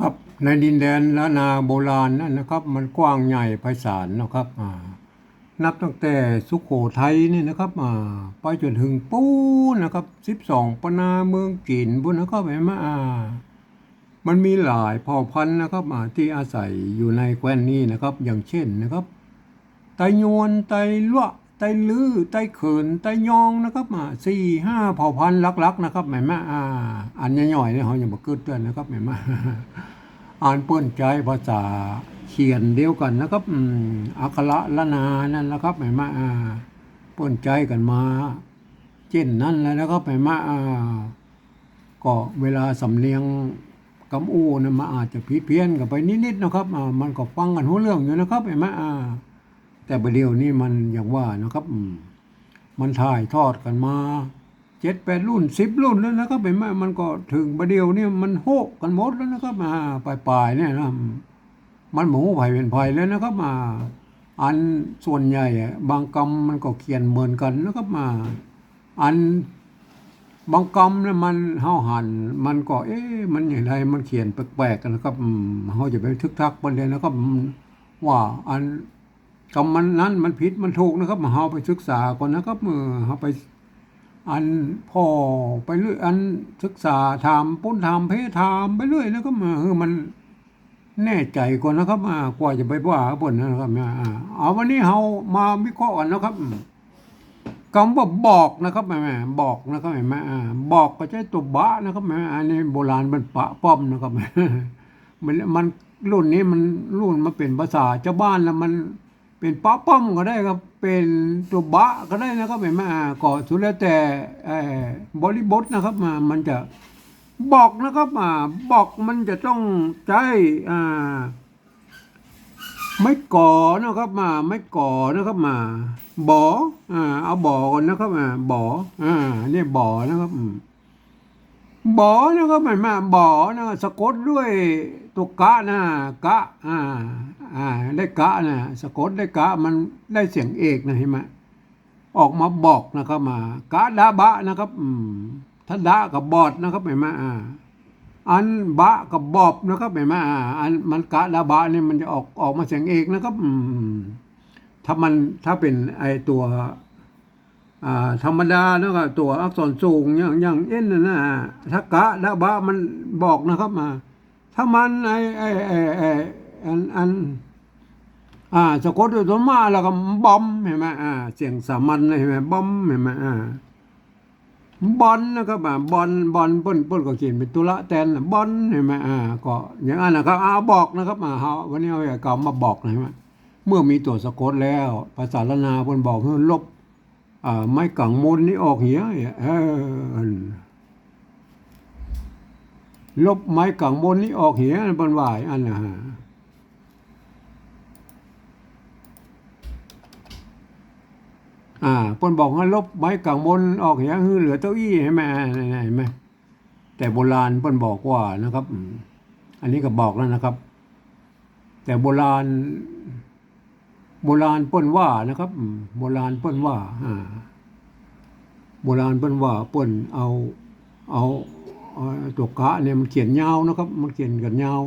ครับในดินแดนละนาโบราณนั่นนะครับ มันกว้างใหญ่ไพศาลนะครับอ่านับตั้งแต่สุโขทัยนี่นะครับอ่าไปจนถึงปูนนะครับสิบสองปนาเมืองจีนบุญนะครับเห็นไหมอ่ามันมีหลายเผ่าพันธุ์นะครับอ่าที่อาศัยอยู่ในแคว้นนี้นะครับ อย่างเช่นนะครับ ไตยวนไตลว ไตลือไตเขินไตยองนะครับมาสี่ห้าเผ่าพันธุ์ลักๆนะครับแม่มาอ่าอันย่อยๆเนี่ยเขาอย่ามาเกิดด้วยนะครับแม่มาอ่านเปิ้นใจภาษาเขียนเดียวกันนะครับอืมอักระละนานั่นนะครับแม่มาอ่าเปิ้นใจกันมา เช่นนั้นแหล้วนะครับแม่มาอ่าก็เวลาสำเนียงกำอูนะมาอาจจะผิดเพี้ยนกันไปนิดๆนะครับอ่ามันก็ฟังกันหัวเรื่องอยู่นะครับแม่มาอ่า แต่ประเดี๋ยวนี้มันอย่างว่านะครับ มันถ่ายทอดกันมาเจ็ดแปดรุ่นสิบรุ่นแล้วนะครับเห็นไหมมันก็ถึงประเดี๋ยวนี้มันโหกกันหมดแล้วนะครับมาปลายปลายเนี่ยนะมันหมูไผ่เป็นไผ่แล้วนะครับมา อันส่วนใหญ่บางกรรมมันก็เขียนเหมือนกันนะครับมา อันบางกรรมเนี่ยมันเฮาหันมันก็ เอ๊ะมันอย่างไรมันเขียนแปลกๆกันนะครับเฮาจะไปทึกทักประเด็นะครับว่าอัน กรรมมันนั้นมันผิดมันถูกนะครับมาเฮาไปศึกษาก่อนนะครับเมื่อเฮาไปอันพ่อไปเรื่อยอันศึกษาถามปุ้นถามเพถามไปเรื่อยแล้วก็มาเออมันแน่ใจก่อนนะครับอ่ากว่าจะไปว่าเพิ่นนะครับอ่าเอาวันนี้เฮามาวิเคราะห์กันนะครับคำว่าบอกนะครับแม่บอกนะครับแม่บอกก็ใช้ตัวบะนะครับแม่อันนี้โบราณมันปะป้อมนะครับมันมันรุ่นนี้มันรุ่นมาเป็นภาษาเจ้าบ้านแล้วมัน เป็นป้าป้อมก็ได้ครับ เป็นตัวบะก็ได้นะครับเห็นไหมอ่าก็สุดแล้วแต่บริบทนะครับมามันจะบอกนะครับมาบอกมันจะต้องใช้อ่าไม่ก่อนะครับมาไม่ก่อนะครับมาบ่ออ่าเอาบ่อก่อนนะครับอ่าบ่ออ่าเนี่ยบ่อนะครับบ่อนะครับหมายมาบ่อนะสะกดด้วย ตัวกะนะกะอ่าอ่าได้กะนะสะกดได้กะมันได้เสียงเอกนะเห็นไหมออกมาบอกนะครับมากะดาบะนะครับอืมถ้าดะกับบอดนะครับเห็นไหมอ่าอันบะกับบอบนะครับเห็นไหมอ่าอันมันกะดาบะนี่มันจะออกออกมาเสียงเอกนะครับอืมถ้ามันถ้าเป็นไอตัวอ่าธรรมดาแล้วก็ตัวอักษรสูงอย่างอย่างเอ็นนะนะถ้ากะและบะมันบอกนะครับมา ถ้ามันไอไอไอไออันอันอ่าสะกดด้วยตัวมาแล้วก็บอมเห็นไหมอ่าเสียงสามัญเลยเห็นไหมบอมเห็นไหมอ่าบอลนะครับอ่าบอลบอลป้นป้นก็เขียนเป็นตุละแตนบอลเห็นไหมอ่าก็อย่างนั้นนะครับอ่าบอกนะครับอ่าเฮาวันนี้เอาไอ้กำมาบอกนะเห็นไหมเมื่อมีตัวสะกดแล้ว ภาษาละนาเพิ่นบอกให้ลบอ่าไม้กังมนนี่ออกเหี้ยเออ ลบไม้กังมนนี่ออกเหี้ยบันวายอันนะฮะอ่าเพิ่นบอกให้ลบไม้กังมนออกเหี้ยคือเหลือเก้าอี้เห็นไหมเห็นไหมแต่โบราณเพิ่นบอกว่านะครับ อันนี้ก็บอกแล้วนะครับ แต่โบราณ โบราณป้นว่านะครับ โบราณป้นว่าอ่าโบราณป้นว่าป้นเอาเอา ตัวกะเนี่ยมันเขียนยาวนะครับ มันเขียนกันยาว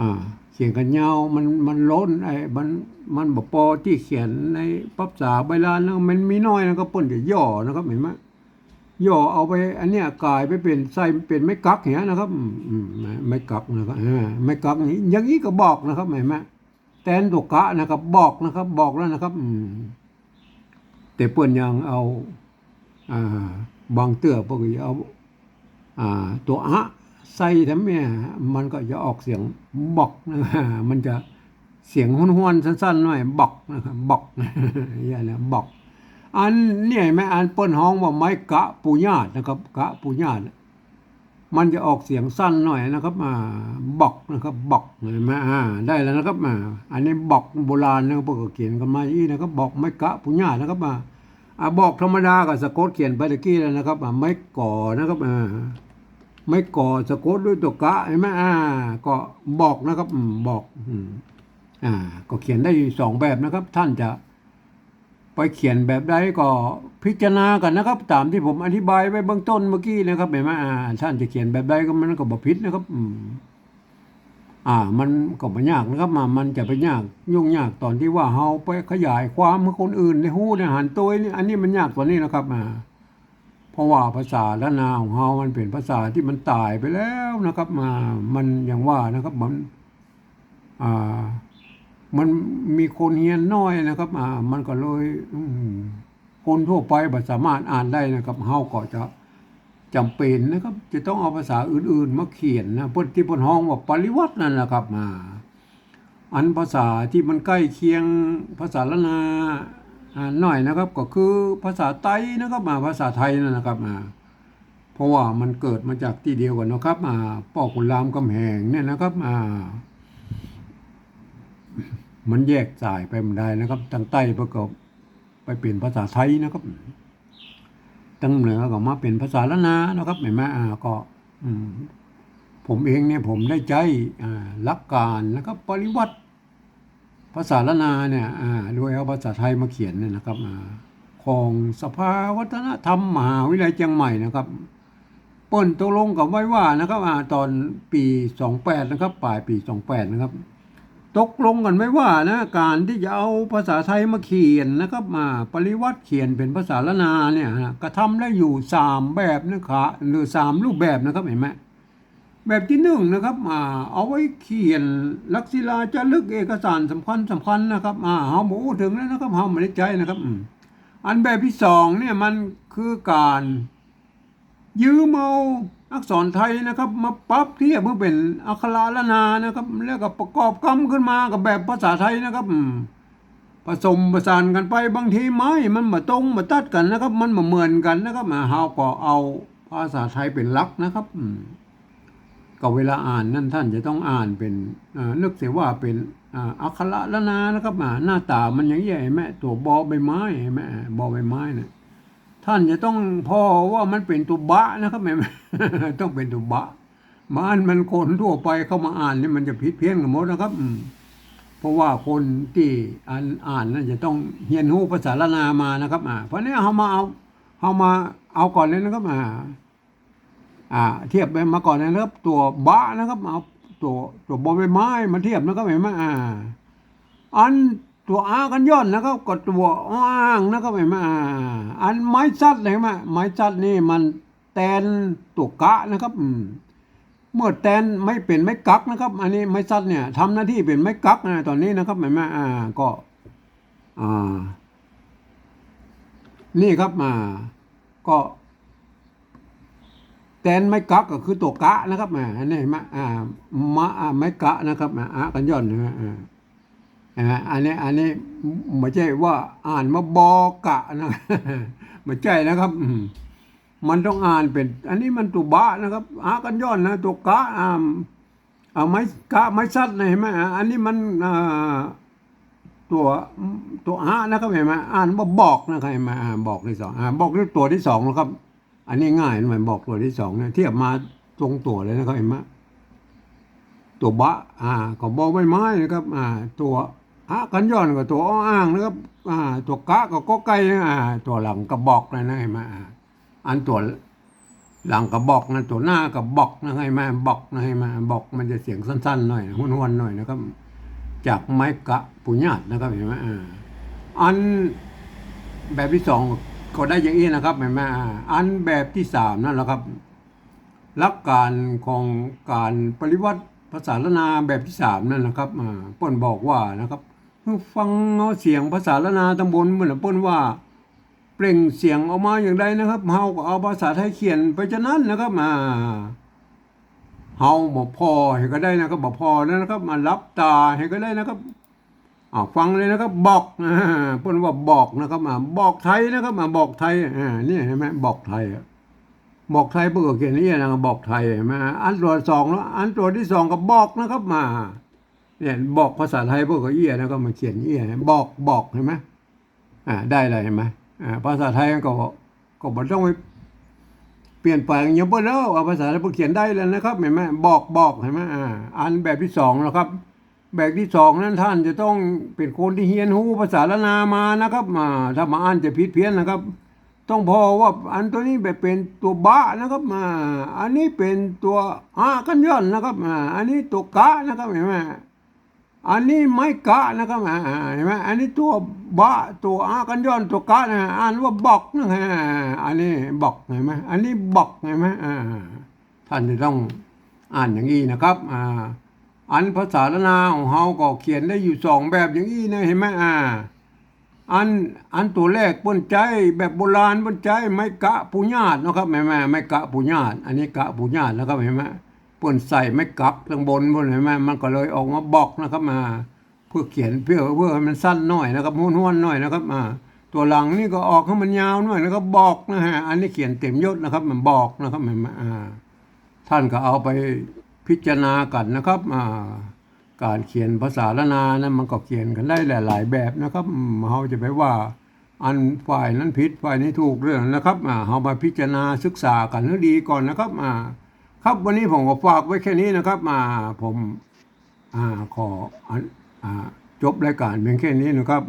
อ่าเขียนกันยาวมันมันล้นไอ้มันมันบ่พอที่เขียนในภาษาใบลานแล้วมันมีน้อยนะครับเปิ้นจะย่อนะครับเห็นไหมย่อเอาไป อันเนี้ยกลายไปเป็นใส่เป็นไม้กักอย่างนี้ยนะครับไม้กักนะครับไม้กักนี้อย่างนี้ก็บอกนะครับเห็นไหมแตนตุกะนะครับ บอกนะครับ บอกแล้วนะครับอืมแต่เปิ้นยังเอาอ่าบางเตื้อพวกนี้เอา ตัวอะใส่ทำเนี่ยมันก็จะออกเสียงบอกนะมันจะเสียงห้วนๆสั้นๆหน่อยบอกนะครับบอกอย่างนี้บอก อันเนี่ยเห็นไหมอันเปิ้นห้องว่าไม้กะปูญาตนะครับ กะปูญาตมันจะออกเสียงสั้นหน่อยนะครับอ่าบอกนะครับบอกเห็นไหมอ่าได้แล้วนะครับอ่าอันนี้บอกโบราณนะครับพวกก็เขียนกันมาอีนะครับบอกไม่กะปุญญานะครับอ่าอ่าบอกธรรมดากับสะกดเขียนไปตะกี้แล้วนะครับอ่าไม่ก่อนะครับอ่า ไม่ก่อสะกดด้วยตัวกะเห็นไหมอ่า ก็บอกนะครับบอกอืมอ่า ก็เขียนได้สองแบบนะครับ ท่านจะไปเขียนแบบใดก็พิจารณากันนะครับ ตามที่ผมอธิบายไว้เบื้องต้นเมื่อกี้นะครับเห็นไหมอ่าท่านจะเขียนแบบใดก็มันก็บ่ผิดนะครับอืมอ่า มันก็บ่ยากนะครับมามันจะไปยากยุ่งยากตอนที่ว่าเฮาไปขยายความให้คนอื่นได้ฮู้ได้หันตัวนี่อันนี้มันยากกว่านี้นะครับมา เพราะว่าภาษาละนาของเฮามันเป็นภาษาที่มันตายไปแล้วนะครับ มา มันอย่างว่านะครับมันอ่ามันมีคนเฮียนน้อยนะครับ อ่า มันก็เลยคนทั่วไปบ่สามารถอ่านได้นะครับเฮาก็จะจำเป็นนะครับ จะต้องเอาภาษาอื่นๆ มาเขียนนะพิ่นที่พิ่นฮ้องว่าปริวัตินั่นแหละครับมา อันภาษาที่มันใกล้เคียงภาษาละนา หน่อยนะครับก็คือภาษาไต้นะครับมาภาษาไทยนั่นนะครับมาเพราะว่ามันเกิดมาจากที่เดียวกันนะครับมาพ่อขุนรามคำแหงเนี่ยนะครับมามันแยกสายไปไม่ได้นะครับทางใต้ประกอบไปเป็นภาษาไทยนะครับทางเหนือก็มาเป็นภาษาละนานะครับเห็นไหมอ่าก็ผมเองเนี่ยผมได้ใจอ่าหลักการนะครับปริวัติ ภาษาละนาเนี่ยโดยเอาภาษาไทยมาเขียนเนี่ยนะครับของสภาวัฒนธรรมมหาวิทยาลัยเชียงใหม่นะครับเปิ้นตกลงกับไว้ว่านะครับอตอนปี 28 นะครับปลายปี 28 นะครับ ตกลงกันไว้ว่านะการที่จะเอาภาษาไทยมาเขียนนะครับมาปริวัติเขียนเป็นภาษาละนาเนี่ยนะกระทำได้อยู่สามแบบนะครับหรือสามรูปแบบนะครับเห็นไหม แบบที่หนึ่งนะครับอ่าเอาไว้เขียนลักษิลาจารึกเอกสารสำคัญสำคัญนะครับอ่าเฮาบพูดถึงแล้วนะครับเฮาไม่ได้ใจนะครับอันแบบที่สองเนี่ยมันคือการยืมเอาอักษรไทยนะครับ มาปรับเทียบเพื่อเป็นอักขระละนานะครับแล้วก็ประกอบคำขึ้นมากับแบบภาษาไทยนะครับผสมประสานกันไปบางทีไม้มันมาตรงมาตัดกันนะครับ มันมาเหมือนกันนะครับมาเฮาก็เอาภาษาไทยเป็นหลักนะครับ อืมก็เวลาอ่านนั่นท่านจะต้องอ่านเป็นอ่านึกเสียว่าเป็นอักขระละนานะครับอ่าหน้าตามันอย่างใหญ่แม่ตัวบอใบไม้แม่บอใบไม้เนี่ยท่านจะต้องพอว่ามันเป็นตัวบะนะครับแม่ต้องเป็นตัวบะบ้านมันคนทั่วไปเข้ามาอ่านนี่มันจะผิดเพี้ยนกันหมดนะครับเพราะว่าคนที่อ่านอ่านนั่นจะต้องเรียนรู้ภาษาละนามานะครับอ่าเพราะนี้เอามาเอาเอามาเอาก่อนเลยนะครับ อ่าเทียบไปมาก่อนนะครับ ตัวบะนะครับเอาตัวตัวบอใบไม้มาเทียบนะครับเห็นไหมอ่า อันตัวอากันย่อนนะครับกับตัวอ้างนะครับเห็นไหมอ่าอันไม้จัดเลยเห็นไหมไม้จัดนี่มันแตนตัวกะนะครับเมื่อแตนไม่เป็นไม้กักนะครับ อันนี้ไม้จัดเนี่ยทำหน้าที่เป็นไม้กักนะตอนนี้นะครับเห็นไหมอ่าก็อ่านี่ครับมาก็ แตนไม้กักก็คือตัวกะนะครับอ่าอันนี้เห็นไหมอ่ามะอ่าไม้กะนะครับอ่าอากันย่อนนะฮะอ่าอ่าอันนี้อันนี้ไม่ใช่ว่าอ่านมาบอกะนะไม่ใช่นะครับมันต้องอ่านเป็น อันนี้มันตัวบะนะครับอากันย้อนนะตัวกะอ่าเอาไม้กะไม้ซัดนะเห็นไหมอันนี้มันอ่าตัวตัวอานะครับเห็นไหมอ่านว่าบอกนะครับเห็นไหมอ่าบอกที่สองบอกที่ตัวที่สองนะครับ อันนี้ง่ายหน่อยบอกตัวที่สองเนี่ยเทียบมาตรงตัวเลยนะครับเห็นไหมตัวบะอ่าก็บอใบไม้นะครับ อ่า ตัวอะกันย้อนกับตัวอ้ออ้างนะครับอ่า ตัวกะก็ก็ไก่อ่า ตัวหลังกระบอกนะนะเห็นไหมอ่าอันตัวหลังกระบอกนะตัวหน้ากระบอกนะให้มาบอกนะให้มาบอกมันจะเสียงสั้นๆหน่อยห้วนๆหน่อยนะครับ จากไม้กะปุญญาตนะครับเห็นไหมอ่าอันแบบที่สอง ก็ได้อย่างนี้นะครับเห็นไหมอ่าอันแบบที่สามนั่นแหละครับหลักการของการปริวัติภาษาละนาแบบที่สามนั่นนะครับอ่าเป้นบอกว่านะครับฟังเอาเสียงภาษาละนาตำบลเหมือนป้นว่า เปล่งเสียงออกมาอย่างไรนะครับเฮาก็เอาภาษาไทยเขียนไปฉะนั้นนะครับมาเฮาบอกพอให้ก็ได้นะครับบอกพอนะครับ มารับตาให้ก็ได้นะครับ อาฟังเลยนะครับบอกอ่าเป้นว่าบอกนะครับมาบอกไทยนะครับมาบอกไทยอนี่เห็นไหมบอกไทยอะบอกไทยเพื่อเขียนนี่นะบอกไทยมาอันตัวสองแล้วอันตัวที่สองก็บอกนะครับมาเนี่ยบอกภาษาไทยพื่อเอี้ยนะก็มาเขียนเอี้ยบอกบอกเห็นไหมอ่าได้เลยเห็นไหมอ่าภาษาไทยก็ก็บ่ต้องไปเปลี่ยนแปลงอย่างเพื่อแล้วเอาภาษาไทยเพื่อเขียนได้แล้วนะครับเห็นไหมบอกบอกเห็นไหมอ่าอันแบบที่สองแล้วครับ แบบที่สองนั้นท่านจะต้องเป็นคนที่เฮียนหูภาษาละนามานะครับมาถ้ามาอ่านจะผิดเพี้ยนนะครับ ต้องพอว่าอันตัวนี้ไปเป็นตัวบะนะครับมาอันนี้เป็นตัวอากันย่อนนะครับมาอันนี้ตัวกะนะครับเห็นไหมอันนี้ไม่กะนะครับอ่าเห็นไหมอันนี้ตัวบะตัวอากันย่อนตัวกะนะอ่านว่าบอกนะฮะอันนี้บอกเห็นไหมอันนี้บอกเห็นไหมท่านจะต้องอ่านอย่างนี้นะครับอ่า อันภาษาละนาของเฮาก็เขียนได้อยู่สองแบบอย่างนี้นะเห็นไหมอ่า อันอันตัวแรกป้นใจแบบโบราณป้นใจไม่กะปุญญาตนะครับแม่แม่ไม่กะปุญญาตอันนี้กะปุญญาตนะครับเห็นไหมป้นใส่ไม่กักข้างบนบนเห็นไหมมันก็เลยออกมาบอกนะครับมา เพื่อเขียนเพื่อเพื่อให้มันสั้นหน่อยนะครับห้วนๆหน่อยนะครับมาตัวหลังนี่ก็ออกให้มันยาวหน่อยนะครับบอกนะฮะอันนี้เขียนเต็มยศนะครับ มันบอกนะครับเห็นไหมอ่าท่านก็เอาไป พิจารณากันนะครับการเขียนภาษาละนานะมันก็เขียนกันได้หลาย ๆ แบบนะครับเราจะไปว่า อันฝ่ายนั้นผิดฝ่ายนี้ถูกเรื่องนะครับเรามาพิจารณาศึกษากันให้ดีก่อนนะครับอ่าครับวันนี้ผมก็ฝากไว้แค่นี้นะครับอ่าผมอขอออจบรายการเพียงแค่นี้นะครับ